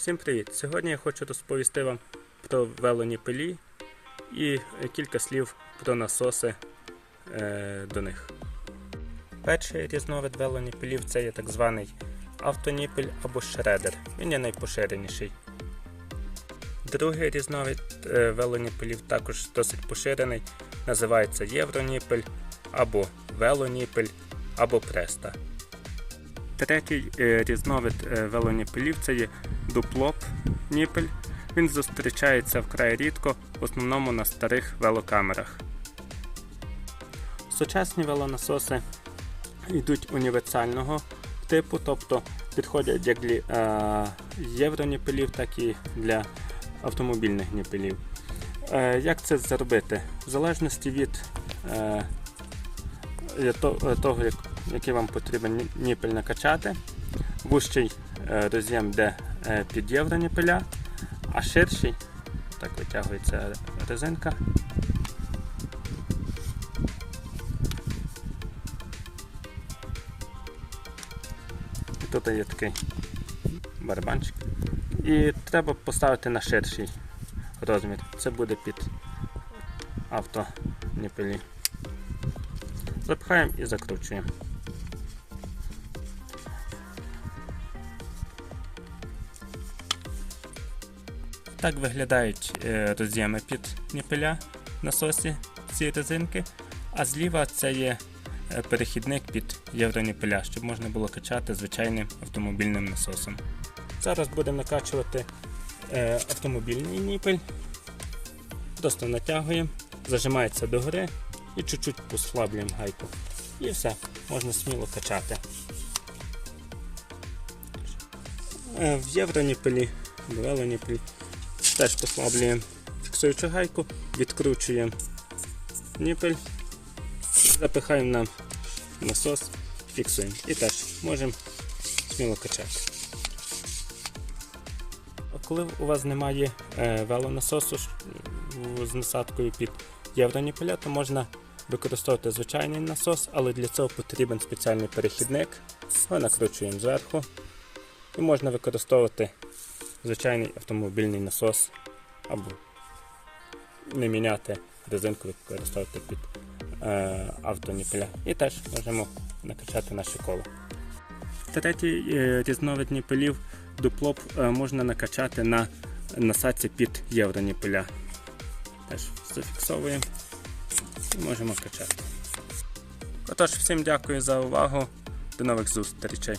Всім привіт! Сьогодні я хочу розповісти вам про велоніпелі і е, кілька слів про насоси е, до них. Перший різновид велоніпелів це є так званий автоніпель або шредер. Він є найпоширеніший. Другий різновид е, велоніпелів також досить поширений, називається євроніпель або велоніпель або преста. Третій е, різновид е, велоніпелів це є дуплоп ніпель. Він зустрічається вкрай рідко, в основному на старих велокамерах. Сучасні велонасоси йдуть універсального типу, тобто підходять як для е, євроніпелів, так і для автомобільних ніпелів. Як це зробити? В залежності від то- того, який вам потрібен ніпель накачати, вущий е, роз'єм йде е, під євроніпеля, а ширший, так витягується резинка. І тут є такий барабанчик. І треба поставити на ширший розмір. Це буде під автоніпелі. Запихаємо і закручуємо. Так виглядають е, роз'єми під ніпеля насосі цієї резинки, а зліва це є е, перехідник під євроніпеля, щоб можна було качати звичайним автомобільним насосом. Зараз будемо накачувати е, автомобільний ніпель. Просто натягуємо, зажимається догори і чуть-чуть послаблюємо гайку. І все, можна сміло качати. В євроніпелі, в велоніпелі теж послаблюємо фіксуючу гайку, відкручуємо ніпель, запихаємо на насос, фіксуємо. І теж можемо сміло качати. Коли у вас немає е, велонасосу з насадкою під євроніпеля, то можна використовувати звичайний насос, але для цього потрібен спеціальний перехідник. Його накручуємо зверху. І можна використовувати звичайний автомобільний насос або не міняти резинку, використовувати під е, автоніпеля. І теж можемо накачати наше коло. Третій е, різновид ніпелів дуплоп е, можна накачати на насадці під євроніпеля. Теж зафіксовуємо і можемо качати. Отож, всім дякую за увагу. До нових зустрічей.